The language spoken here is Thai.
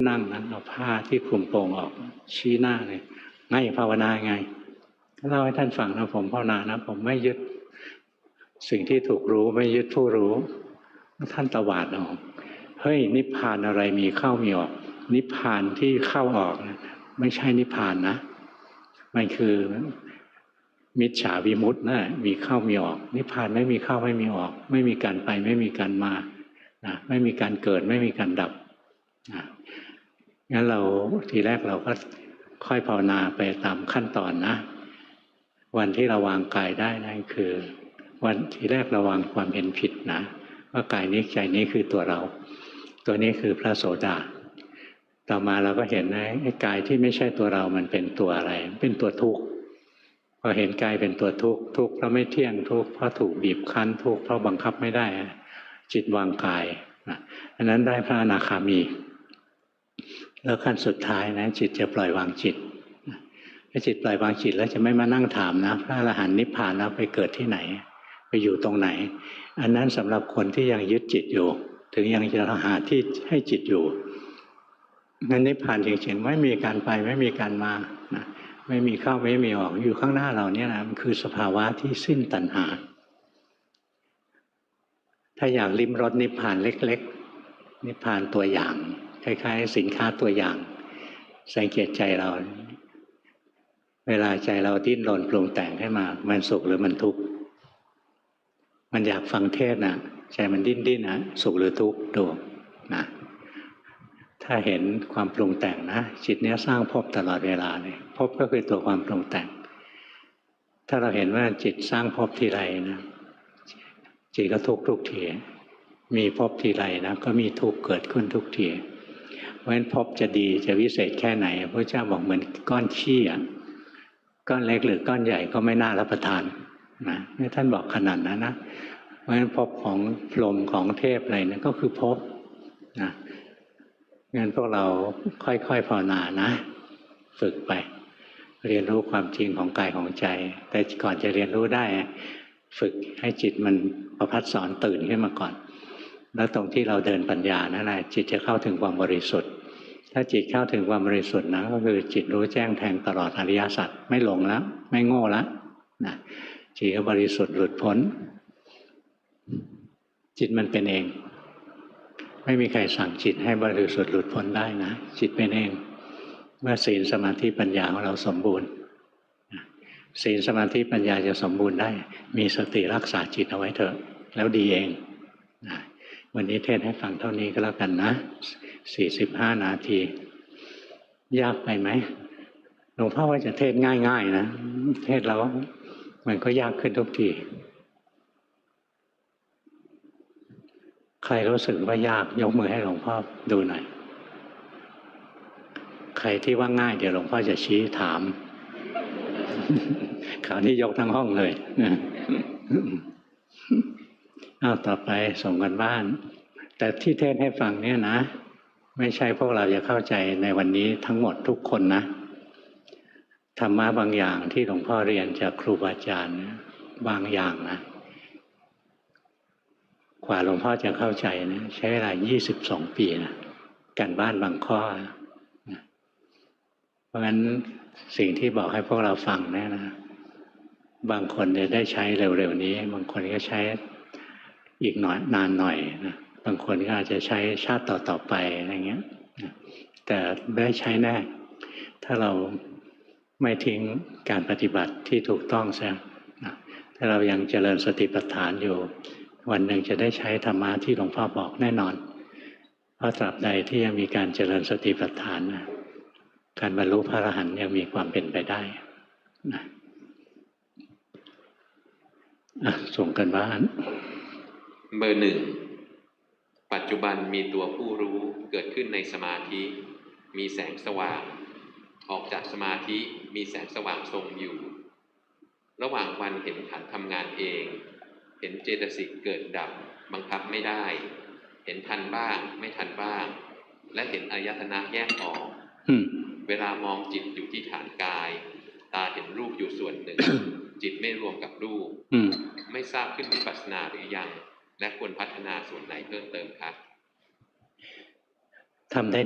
นั่งนะเอาผ้าที่คลุมโปงออก ชี้หน้าเลยไงภาวนาไงเล่าให้ท่านฟังนะผมภาวนานะ ผมไม่ยึดสิ่งที่ถูกรู้ไม่ยึดผู้รู้ ท่านตวาดออกเฮ้ยนิพพานอะไรมีเข้ามีออก นิพพานที่เข้าออกนะไม่ใช่นิพพานนะ มันคือมิจฉาวิมุตต์นะมีเข้ามีออก นิพพานไม่มีเข้าไม่มีออก ไม่มีการไปไม่มีการมานะไม่มีการเกิดไม่มีการดับนะ งั้นเราทีแรกเราก็ค่อยภาวนาไปตามขั้นตอนนะ วันที่เราวางกายได้นั่นคือ วันทีแรกเราวางความเห็นผิดนะ ว่ากายนี้ใจนี้คือตัวเรา ตัวนี้คือพระโสดาต่อมาเราก็เห็นนะไอ้กายที่ไม่ใช่ตัวเรามันเป็นตัวอะไร เป็นตัวทุกข์พอเห็นกายเป็นตัวทุกข์ทุกข์เพราะไม่เที่ยงทุกข์เพราะถูกบีบคั้นทุกข์เพราะบังคับไม่ได้ จิตวางกายอันนั้นได้พระอนาคามี แล้วขั้นสุดท้ายนะจิตจะปล่อยวางจิตถ้าจิตปล่อยวางจิตแล้วจะไม่มานั่งถามนะ พระอรหันต์นิพพานแล้วไปเกิดที่ไหน ไปอยู่ตรงไหน อันนั้นสำหรับคนที่ยังยึดจิตอยู่ ถึงยังจะหาที่ให้จิตอยู่งั้นนิพพานจริงๆไม่มีการไปไม่มีการมานะไม่มีเข้าไม่มีออกอยู่ข้างหน้าเราเนี่ยนะมันคือสภาวะที่สิ้นตัณหา ถ้าอยากลิ้มรสนิพพานเล็ก ๆ นิพพานตัวอย่าง คล้ายๆ สินค้าตัวอย่าง สังเกตใจเรา เวลาใจเราดิ้นรนปรุงแต่งขึ้มา มันสุขหรือมันทุกข์มันอยากฟังเทศนะใจมันดิ้นดิ้นนะสุขหรือทุกข์ดูนะถ้าเห็นความปรุงแต่งนะจิตเนี้ยสร้างภพตลอดเวลาเลยภพก็คือตัวความปรุงแต่ง ถ้าเราเห็นว่าจิตสร้างภพทีไรนะจิตก็ทุกข์ทุกทีมีภพทีไรนะก็มีทุกข์เกิดขึ้นทุกที ราะฉะนั้นภพจะดีจะวิเศษแค่ไหนพระเจ้าบอกเหมือนก้อนขี้อะก้อนเล็กหรือก้อนใหญ่ก็ไม่น่ารับประทานนะนี่ท่านบอกขนาดนั้นนะเพราะฉะนั้นภพของพรหมของเทพอะไรนะก็คือภพนะงั้นพวกเราค่อยๆภาวนานะ ฝึกไป เรียนรู้ความจริงของกายของใจ แต่ก่อนจะเรียนรู้ได้ ฝึกให้จิตมันประพัดสอนตื่นขึ้นมาก่อน แล้วตรงที่เราเดินปัญญานั่นแหละจิตจะเข้าถึงความบริสุทธิ์ ถ้าจิตเข้าถึงความบริสุทธิ์นะก็คือจิตรู้แจ้งแทงตลอดอริยสัจไม่หลงแล้ว ไม่โง่แล้วนะจิตก็บริสุทธิ์หลุดพ้น จิตมันเป็นเอง ไม่มีใครสั่งจิตให้บริสุทธิ์หลุดพ้นได้นะ จิตเป็นเอง เมื่อศีลสมาธิปัญญาของเราสมบูรณ์ศีลสมาธิปัญญาจะสมบูรณ์ได้ มีสติรักษาจิตเอาไว้เถอะ แล้วดีเองนะวันนี้เทศให้ฟังเท่านี้ก็แล้วกันนะ สี่สิบห้านาที ยากไปไหมหลวงพ่อว่าจะเทศง่าย ๆ นะ เทศแล้วมันก็ยากขึ้นทุกที ใครรู้สึกว่ายากยกมือให้หลวงพ่อดูหน่อย ใครที่ว่าง่าย เดี๋ยวหลวงพ่อจะชี้ถามคราวนี้ยกทั้งห้องเลยเอาต่อไปส่งกันบ้าน แต่ที่เทศให้ฟังเนี่ยนะ ไม่ใช่พวกเราจะเข้าใจในวันนี้ทั้งหมดทุกคนนะธรรมะบางอย่างที่หลวงพ่อเรียนจากครูบาอาจารย์บางอย่างนะกว่าหลวงพ่อจะเข้าใจนะใช้เวลา 22 ปีนะการบ้านบางข้อนะเพราะฉะนั้นสิ่งที่บอกให้พวกเราฟังเนี่ยนะ บางคนจะได้ใช้เร็วๆนี้ บางคนก็ใช้อีกหน่อยนานหน่อยนะ บางคนก็อาจจะใช้ชาติต่อๆไปอะไรเงี้ยแต่ได้ใช้แน่ ถ้าเราไม่ทิ้งการปฏิบัติที่ถูกต้องซะถ้าเรายังเจริญสติปัฏฐานอยู่ วันหนึ่งจะได้ใช้ธรรมะที่หลวงพ่อบอกแน่นอน เพราะตราบใดที่ยังมีการเจริญสติปัฏฐานนะการบรรลุพระอรหันต์ยังมีความเป็นไปได้นะอะส่งกันบ้าน เบอร์หนึ่ง ปัจจุบันมีตัวผู้รู้เกิดขึ้นในสมาธิ มีแสงสว่าง ออกจากสมาธิมีแสงสว่างทรงอยู่ ระหว่างวันเห็นขันธ์ทำงานเอง เห็นเจตสิกเกิดดับ บังคับไม่ได้ เห็นทันบ้าง ไม่ทันบ้าง และเห็นอายตนะแยกออกอืมเวลามองจิตอยู่ที่ฐานกาย ตาเห็นรูปอยู่ส่วนหนึ่ง จิตไม่รวมกับรูปอืมไม่ทราบขึ้นวิปัสสนาหรือยัง และควรพัฒนาส่วนไหนเพิ่มเติมครับทำได้